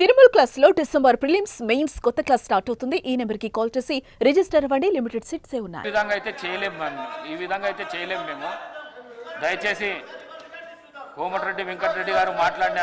తిరుమల క్లాస్లో December prelims mains కొత్త class start అవుతుంది. ఈ నెంబర్కి కాల్ చేసి రిజిస్టర్ అవ్వండి లిమిటెడ్ సీట్స్ ఈ విధంగా అయితే చేయలేము మేము ఈ విధంగా అయితే చేయలేము మేము. దయచేసి కోమటిరెడ్డి వెంకటరెడ్డి గారు మాట్లాడిన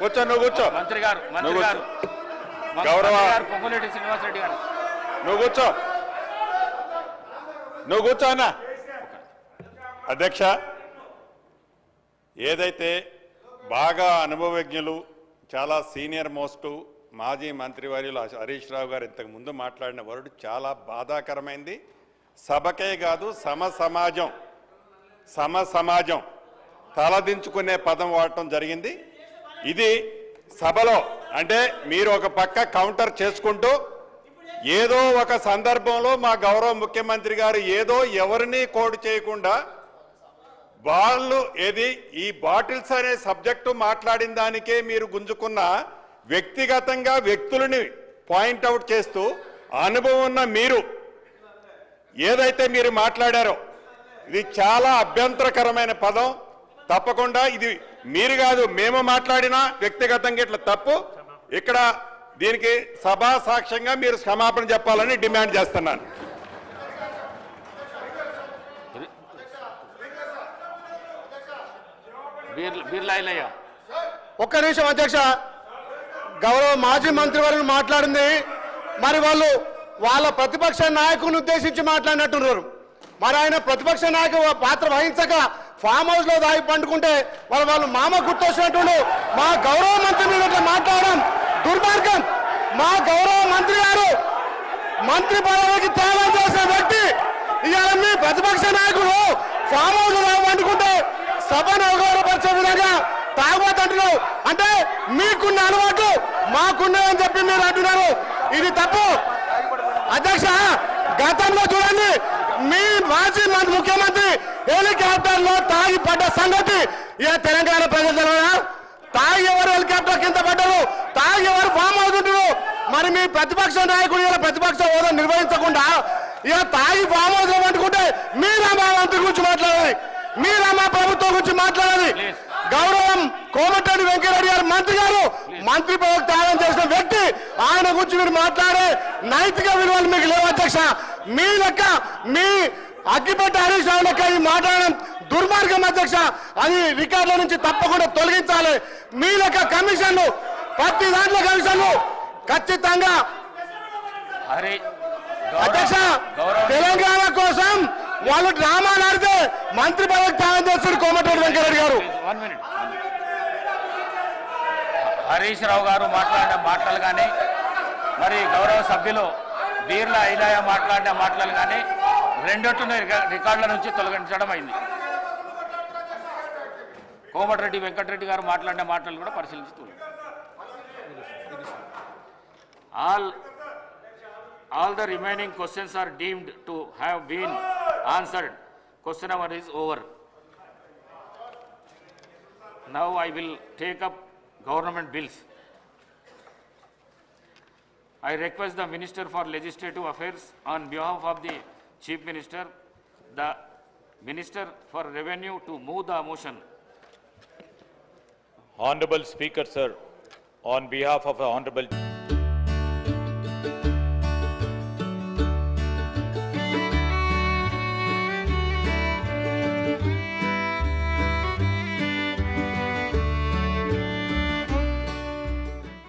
కూర్చో నువ్వు కూర్చో. మంత్రి గారు మంత్రి గారు. గౌరవ- గారు పొంగులేటి శ్రీనివాసరెడ్డి గారు. నువ్వు కూర్చో. నువ్వు కూర్చో అన్న. అధ్యక్ష ఏదైతే బాగా అనుభవజ్ఞులు చాలా సీనియర్ మోస్ట్ మాజీ మంత్రివర్యులు హరీష్ రావు గారు ఇంతకు ముందు మాట్లాడిన వరుడు చాలా బాధాకరమైంది. సభకే కాదు సమ సమాజం సమ సమాజం తలదించుకునే పదం వాడటం జరిగింది. ఇది సభలో అంటే మీరు ఒక పక్క కౌంటర్ చేసుకుంటూ ఏదో ఒక సందర్భంలో మా గౌరవ ముఖ్యమంత్రి గారు ఏదో ఎవరిని కోడ్ చేయకుండా వాళ్ళు ఏది ఈ బాటిల్స్ అనే సబ్జెక్టు మాట్లాడిన దానికే మీరు గుంజుకున్న వ్యక్తిగతంగా వ్యక్తులని పాయింట్అవుట్ చేస్తూ అనుభవం ఉన్న మీరు ఏదైతే మీరు మాట్లాడారో ఇది చాలా అభ్యంతరకరమైన పదం. తప్పకుండా ఇది మీరు కాదు మేము మాట్లాడినా వ్యక్తిగతంగా ఇట్లా తప్పు. ఇక్కడ దీనికి సభా సాక్ష్యంగా మీరు క్షమాపణ చెప్పాలని డిమాండ్ చేస్తున్నాను. ఒక్క నిమిషం అధ్యక్ష. గౌరవ మాజీ మంత్రి వారిని మాట్లాడింది. మరి వాళ్ళు వాళ్ళ ప్రతిపక్ష నాయకుని ఉద్దేశించి మాట్లాడినట్టున్నారు. మరి ఆయన ప్రతిపక్ష నాయకు పాత్ర వహించక ఫామ్ హౌస్లో దాగి పండుకుంటే వాళ్ళు వాళ్ళు మామ గుర్తొచ్చినట్టు మా గౌరవ మంత్రి మీద మాట్లాడడం దుర్మార్గం. మా గౌరవ మంత్రి గారు మంత్రి పదవికి త్యాగం చేసిన వ్యక్తి ఇవాళ మీ ప్రతిపక్ష నాయకుడు ఫామ్ హౌస్లో దాగి పండుకుంటే సభను అవగౌరవపరిచే విధంగా తాగబోతుంటున్నావు అంటే మీకున్న అలవాటు మాకున్నాయని చెప్పి మీరు అంటున్నారు. ఇది తప్పు. అధ్యక్ష గతంలో చూడండి మీ మాజీ మంత్రి ముఖ్యమంత్రి హెలికాప్టర్లో తాగి పడ్డ సంగతి ఇక తెలంగాణ ప్రజలు తాగి ఎవరు హెలికాప్టర్ కింద పడ్డరు? తాగి ఎవరు ఫామ్ అవుతుంటారు మరి మీ ప్రతిపక్ష నాయకుడు ఇలా ప్రతిపక్ష హోదా నిర్వహించకుండా ఇక తాగి ఫామ్ అవుతాం అనుకుంటే పట్టుకుంటే మీరా మా మంత్రి గురించి మాట్లాడాలి. మీరా మా ప్రభుత్వం గురించి మాట్లాడాలి. గౌరవం కోమటిరెడ్డి వెంకటరెడ్డి గారు మంత్రి గారు. మంత్రి పదవి త్యాగం చేసిన వ్యక్తి. ఆయన గురించి మీరు మాట్లాడే నైతిక విలువలు మీకు లేవు అధ్యక్ష. మీ లెక్క మీ అగ్గిపెట్ట హరీష్ రావు లెక్క ఈ మాట్లాడడం దుర్మార్గం అధ్యక్ష. అది రికార్డుల నుంచి తప్పకుండా తొలగించాలి. మీ లెక్క కమిషన్లు ప్రతి దాంట్లో కమిషన్లు ఖచ్చితంగా అధ్యక్ష తెలంగాణ కోసం వాళ్ళు డ్రామాలు ఆడితే మంత్రి పదవికి త్యాగం చేస్తారు కోమటిరెడ్డి వెంకటరెడ్డి గారు. హరీష్ రావు గారు మాట్లాడిన మాటలు కానీ మరి గౌరవ సభ్యులు బీర్ల ఐలాయ మాట్లాడిన మాటలు కానీ రెండొట్టున రికార్డుల నుంచి తొలగించడం అయింది. కోమటిరెడ్డి వెంకటరెడ్డి గారు మాట్లాడిన మాటలు కూడా పరిశీలిస్తూ all all the remaining questions are deemed to have been Answered. Question hour is over. Now I will take up government bills. I request the Minister for Legislative Affairs on behalf of the Chief Minister, the Minister for Revenue to move the motion. Honorable Speaker, sir, on behalf of the Honorable...